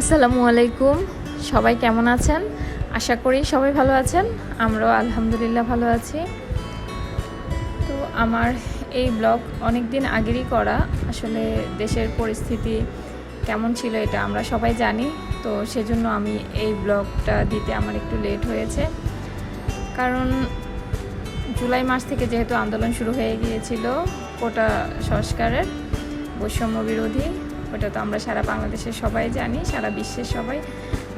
আসসালামু আলাইকুম। সবাই কেমন আছেন? আশা করি সবাই ভালো আছেন। আমরাও আলহামদুলিল্লাহ ভালো আছি। তো আমার এই ব্লগ অনেক দিন আগেরই করা। আসলে দেশের পরিস্থিতি কেমন ছিল এটা আমরা সবাই জানি। তো সেজন্য আমি এই ব্লগটা দিতে আমার একটু লেট হয়েছে। কারণ জুলাই মাস থেকে যেহেতু আন্দোলন শুরু হয়ে গিয়েছিল কোটা সংস্কারের বৈষম্য বিরোধী ওটা তো আমরা সারা বাংলাদেশের সবাই জানি, সারা বিশ্বের সবাই।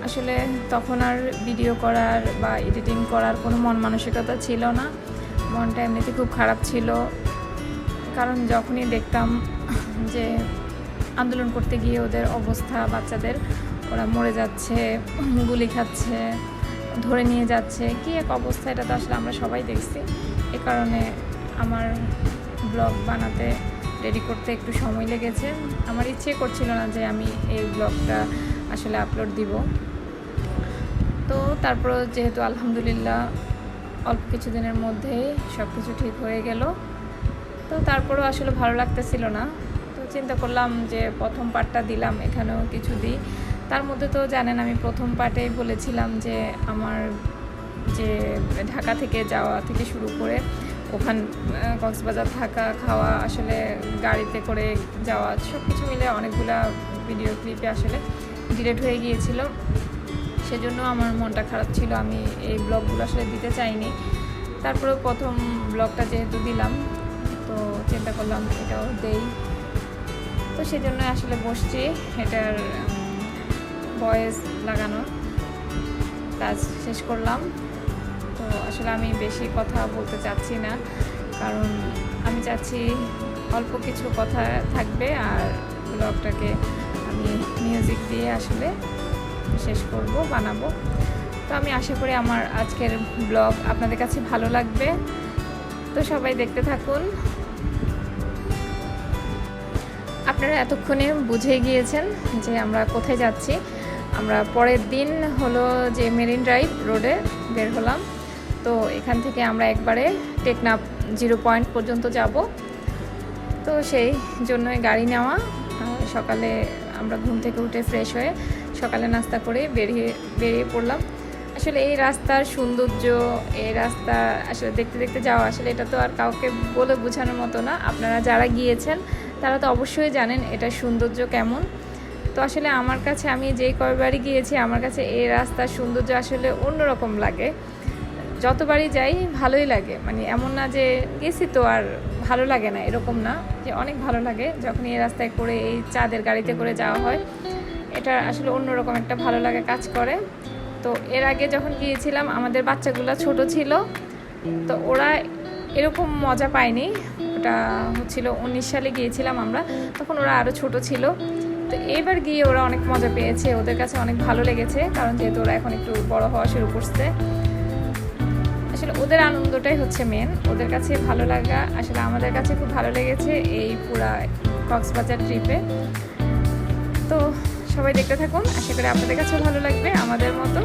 আসলে তখন আর ভিডিও করার বা এডিটিং করার কোনো মন মানসিকতা ছিল না। মনটা এমনিতে খুব খারাপ ছিল। কারণ যখনই দেখতাম যে আন্দোলন করতে গিয়ে ওদের অবস্থা, বাচ্চাদের, ওরা মরে যাচ্ছে, গুলি খাচ্ছে, ধরে নিয়ে যাচ্ছে, কী এক অবস্থা, এটা তো আসলে আমরা সবাই দেখছি। এ কারণে আমার ব্লগ বানাতে রেডি করতে একটু সময় লেগেছে। আমার ইচ্ছে করছিল না যে আমি এই ব্লগটা আসলে আপলোড দিব। তো তারপর যেহেতু আলহামদুলিল্লাহ অল্প কিছুদিনের মধ্যেই সব কিছু ঠিক হয়ে গেল। তো তারপরেও আসলে ভালো লাগতেছিল না। তো চিন্তা করলাম যে প্রথম পার্টটা দিলাম, এখানেও কিছু দিই। তার মধ্যে তো জানেন আমি প্রথম পার্টেই বলেছিলাম যে আমার যে ঢাকা থেকে যাওয়া থেকে শুরু করে ওখান কক্সবাজার থাকা, খাওয়া, আসলে গাড়িতে করে যাওয়া সব কিছু মিলে অনেকগুলা ভিডিও ক্লিপে আসলে ডিলেট হয়ে গিয়েছিল। সেজন্য আমার মনটা খারাপ ছিল, আমি এই ব্লগগুলো আসলে দিতে চাইনি। তারপরে প্রথম ব্লগটা যেহেতু দিলাম, তো চিন্তা করলাম এটাও দেই। তো সেজন্য আসলে বসছি, এটার ভয়েস লাগানো কাজ শেষ করলাম। তো আসলে আমি বেশি কথা বলতে চাচ্ছি না। কারণ আমি চাচ্ছি অল্প কিছু কথা থাকবে আর ব্লগটাকে আমি মিউজিক দিয়ে আসলে শেষ করব, বানাবো। তো আমি আশা করি আমার আজকের ব্লগ আপনাদের কাছে ভালো লাগবে। তো সবাই দেখতে থাকুন। আপনারা এতক্ষণে বুঝে গিয়েছেন যে আমরা কোথায় যাচ্ছি। আমরা পরের দিন হলো যে মেরিন ড্রাইভ রোডে বের হলাম। তো এখান থেকে আমরা একবারে টেকনাপ জিরো পয়েন্ট পর্যন্ত যাব। তো সেই জন্যই গাড়ি নেওয়া। সকালে আমরা ঘুম থেকে উঠে ফ্রেশ হয়ে সকালে নাস্তা করে বেরিয়ে বেরিয়ে পড়লাম। আসলে এই রাস্তার সৌন্দর্য, এই রাস্তা আসলে দেখতে দেখতে যাওয়া, আসলে এটা তো আর কাউকে বলে বোঝানোর মতো না। আপনারা যারা গিয়েছেন, তারা তো অবশ্যই জানেন এটার সৌন্দর্য কেমন। তো আসলে আমার কাছে, আমি যেই কয়বারই গিয়েছি, আমার কাছে এই রাস্তার সৌন্দর্য আসলে অন্যরকম লাগে। যতবারই যাই, ভালোই লাগে। মানে এমন না যে গেছি তো আর ভালো লাগে না, এরকম না যে অনেক ভালো লাগে। যখন এই রাস্তায় করে, এই চাঁদের গাড়িতে করে যাওয়া হয়, এটা আসলে অন্যরকম একটা ভালো লাগে কাজ করে। তো এর আগে যখন গিয়েছিলাম, আমাদের বাচ্চাগুলো ছোট ছিল, তো ওরা এরকম মজা পায়নি। ওটা হচ্ছিল উনিশ সালে গিয়েছিলাম আমরা, তখন ওরা আরও ছোট ছিল। তো এবার গিয়ে ওরা অনেক মজা পেয়েছে, ওদের কাছে অনেক ভালো লেগেছে, কারণ যেহেতু ওরা এখন একটু বড় হওয়া শুরু করছে। আসলে ওদের আনন্দটাই হচ্ছে মেন ওদের কাছে ভালো লাগা, আসলে আমাদের কাছে খুব ভালো লেগেছে এই পুরা কক্সবাজার ট্রিপে তো সবাই দেখতে থাকুন, আশা করি আপনাদের কাছেও ভালো লাগবে, আমাদের মতো।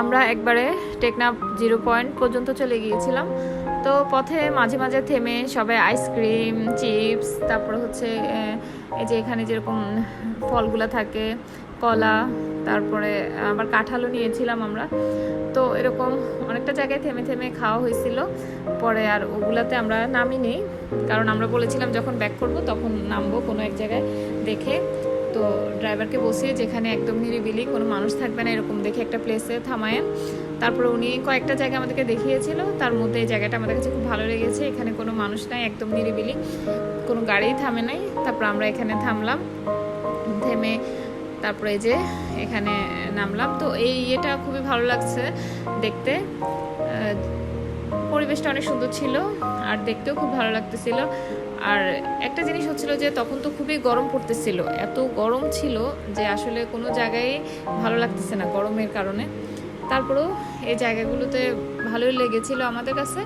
আমরা একবারে টেকনাফ জিরো পয়েন্ট পর্যন্ত চলে গিয়েছিলাম। তো পথে মাঝে মাঝে থেমে সবাই আইসক্রিম চিপস তারপর হচ্ছে এই যে এখানে যেরকম ফলগুলো থাকে, কলা, তারপরে আবার কাঁঠালও নিয়েছিলাম আমরা। তো এরকম অনেকটা জায়গায় থেমে থেমে খাওয়া হয়েছিল। পরে আর ওগুলাতে আমরা নামিনি। কারণ আমরা বলেছিলাম যখন ব্যাক করব তখন নামবো কোনো এক জায়গায় দেখে। তো ড্রাইভারকে বসিয়ে যেখানে একদম নিরিবিলি, কোনো মানুষ থাকবে না, এরকম দেখে একটা প্লেসে থামায়েন তারপর উনি কয়েকটা জায়গা আমাদেরকে দেখিয়েছিল। তার মধ্যে এই জায়গাটা আমাদের কাছে খুব ভালো লেগেছে। এখানে কোনো মানুষ নাই, একদম নিরিবিলি, কোনো গাড়িই থামে নাই। তারপর আমরা এখানে থামলাম, থেমে তারপরে যে এখানে নামলাম। তো এই ইয়েটা খুবই ভালো লাগছে দেখতে। পরিবেশটা অনেক সুন্দর ছিল, আর দেখতেও খুব ভালো লাগতেছিল। আর একটা জিনিস হচ্ছিল যে তখন তো খুবই গরম পড়তেছিল। এত গরম ছিল যে আসলে কোনো জায়গায় ভালো লাগতেছে না গরমের কারণে। তারপরেও এই জায়গাগুলোতে ভালোই লেগেছিল আমাদের কাছে।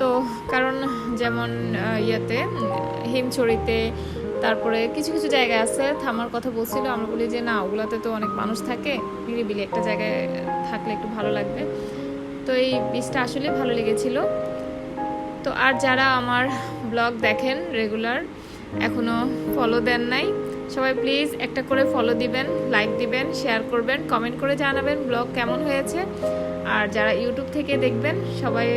তো কারণ যেমন ইয়েতে হিমছড়িতে, তারপরে কিছু কিছু জায়গা আছে, থামার কথা বলছিল। আমরা বলি যে না, ওগুলাতে তো অনেক মানুষ থাকে, নিরিবিলি একটা জায়গায় থাকলে একটু ভালো লাগবে। তো এই বীজটা আসলে ভালো লেগেছিল। তো আর যারা আমার ব্লগ দেখেন রেগুলার এখনও ফলো দেন নাই। সবাই প্লিজ একটা করে ফলো দিবেন লাইক দিবেন শেয়ার করবেন কমেন্ট করে জানাবেন ব্লগ কেমন হয়েছে। আর যারা ইউটিউব থেকে দেখবেন, সবাই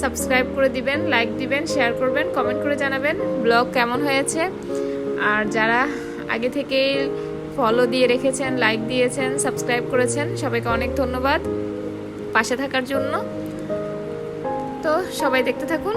সাবস্ক্রাইব করে দিবেন লাইক দিবেন শেয়ার করবেন কমেন্ট করে জানাবেন ব্লগ কেমন হয়েছে। আর যারা আগে থেকে ফলো দিয়ে রেখেছেন লাইক দিয়েছেন সাবস্ক্রাইব করেছেন, সবাইকে অনেক ধন্যবাদ পাশে থাকার জন্য। তো সবাই দেখতে থাকুন।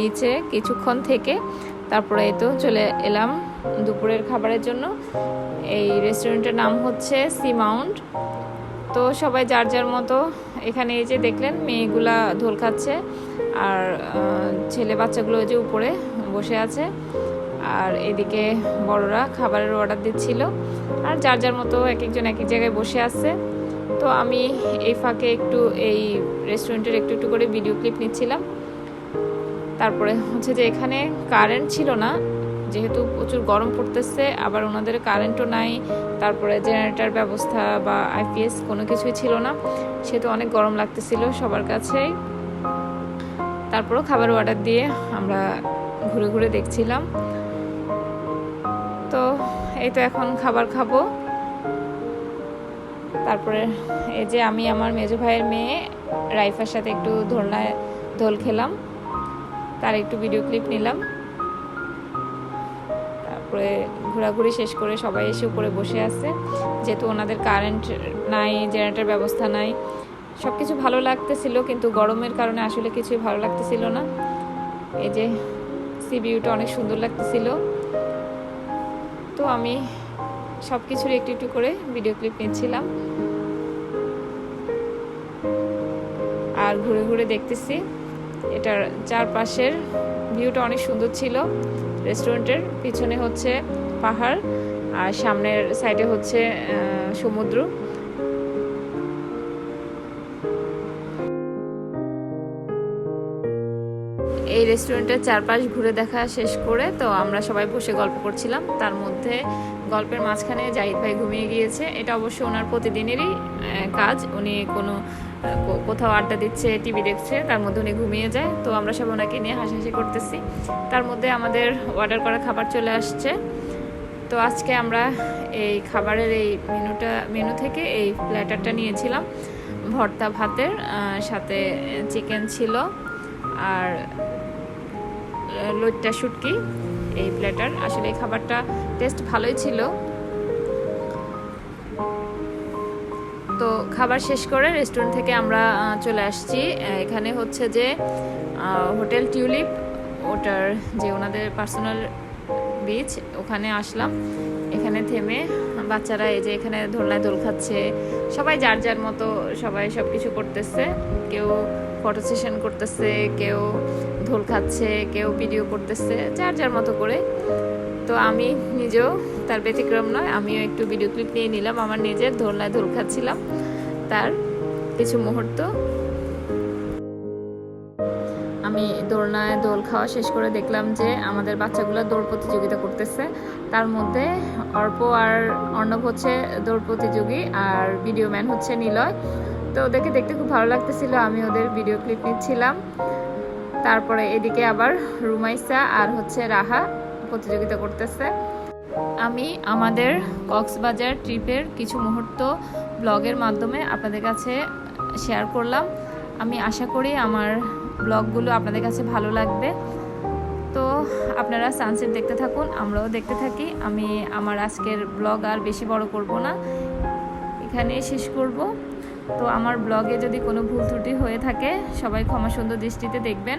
বিচে কিছুক্ষণ থেকে। তারপরে তো চলে এলাম দুপুরের খাবারের জন্য। এই রেস্টুরেন্টের নাম হচ্ছে সি মাউন্ট। তো সবাই যার যার মতো এখানে এই যে দেখলেন, মেয়েগুলা ধোল খাচ্ছে আর ছেলে বাচ্চাগুলো যে উপরে বসে আছে। আর এদিকে বড়রা খাবারের অর্ডার দিচ্ছিল। আর যার যার মতো এক একজন এক এক জায়গায় বসে আছে। তো আমি এই ফাঁকে একটু এই রেস্টুরেন্টের একটু একটু করে ভিডিও ক্লিপ নিচ্ছিলাম। তারপরে হচ্ছে যে এখানে কারেন্ট ছিল না, যেহেতু প্রচুর গরম পড়তেছে, আবার ওনাদের কারেন্টও নাই, তারপরে জেনারেটার ব্যবস্থা বা আইপিএস কোনো কিছুই ছিল না, সেহেতু অনেক গরম লাগতেছিল সবার কাছেই তারপরও খাবার অর্ডার দিয়ে আমরা ঘুরে ঘুরে দেখছিলাম। তো এই তো এখন খাবার খাব। তারপরে এই যে আমি আমার মেজো ভাইয়ের মেয়ে রাইফার সাথে একটু দোলনায় দোল খেলাম। তার একটু ভিডিও ক্লিপ নিলাম। তারপরে ঘোরাঘুরি শেষ করে সবাই এসে উপরে বসে আছে। যেহেতু ওনাদের কারেন্ট নাই জেনারেটর ব্যবস্থা নাই সব কিছু ভালো লাগতেছিল, কিন্তু গরমের কারণে আসলে কিছুই ভালো লাগতেছিল না। এই যে সি ভিউটা অনেক সুন্দর লাগতেছিল। তো আমি সব কিছুর একটু একটু করে ভিডিও ক্লিপ নিচ্ছিলাম। আর ঘুরে ঘুরে দেখতেছি। এটার চারপাশের ভিউটা অনেক সুন্দর ছিল। রেস্টুরেন্টের পিছনে হচ্ছে পাহাড় আর সামনের সাইডে হচ্ছে সমুদ্র। এই রেস্টুরেন্টের চারপাশ ঘুরে দেখা শেষ করে, তো আমরা সবাই বসে গল্প করছিলাম। তার মধ্যে গল্পের মাঝখানে জাহিদ ভাই ঘুমিয়ে গিয়েছে। এটা অবশ্য ওনার প্রতিদিনেরই কাজ। উনি কোনো কোথাও আড্ডা দিচ্ছে, টিভি দেখছে, তার মধ্যে উনি ঘুমিয়ে যায়। তো আমরা সব ওনাকে নিয়ে হাসাহাসি করতেছি। তার মধ্যে আমাদের অর্ডার করা খাবার চলে আসছে। তো আজকে আমরা এই খাবারের এই মেনুটা, মেনু থেকে এই প্ল্যাটারটা নিয়েছিলাম। ভর্তা ভাতের সাথে চিকেন ছিল আর লইট্টা শুটকি। এই প্ল্যাটার আসলে এই খাবারটা টেস্ট ভালোই ছিল। তো খাবার শেষ করে রেস্টুরেন্ট থেকে আমরা চলে আসছি। এখানে হচ্ছে যে হোটেল টিউলিপ, ওটার যে ওনাদের পার্সোনাল বিচ ওখানে আসলাম। এখানে থেমে বাচ্চারা এই যে এখানে দোলনায় দোল খাচ্ছে। সবাই যার যার মতো সবাই সব কিছু করতেছে। কেউ ফটো সেশন করতেছে, কেউ দোল খাচ্ছে, কেউ ভিডিও করতেছে, যার যার মতো করে। তো আমি নিজেও তার ব্যতিক্রম নয়, আমিও একটু ভিডিও ক্লিপ নিয়ে নিলাম। আমার নিজের দোলনায় দোল খাচ্ছিলাম তার কিছু মুহূর্ত। আমি দোলনায় দোল খাওয়া শেষ করে দেখলাম যে আমাদের বাচ্চাগুলো দৌড় প্রতিযোগিতা করতেছে। তার মধ্যে অর্প আর অর্ণব হচ্ছে দৌড় প্রতিযোগী আর ভিডিও ম্যান হচ্ছে নিলয়। তো ওদেরকে দেখতে খুব ভালো লাগতেছিল, আমি ওদের ভিডিও ক্লিপ নিচ্ছিলাম। তারপরে এদিকে আবার রুমাইসা আর হচ্ছে রাহা। প্রতিযোগিতা করতেছে। আমি আমাদের কক্সবাজার ট্রিপের কিছু মুহূর্ত ব্লগের মাধ্যমে আপনাদের কাছে শেয়ার করলাম। আমি আশা করি আমার ব্লগগুলো আপনাদের কাছে ভালো লাগবে। তো আপনারা সানসেট দেখতে থাকুন, আমরাও দেখতে থাকি। আমি আমার আজকের ব্লগ আর বেশি বড় করব না। এখানে শেষ করব। তো আমার ব্লগে যদি কোনো ভুল ত্রুটি হয়ে থাকে, সবাই ক্ষমা সুন্দর দৃষ্টিতে দেখবেন।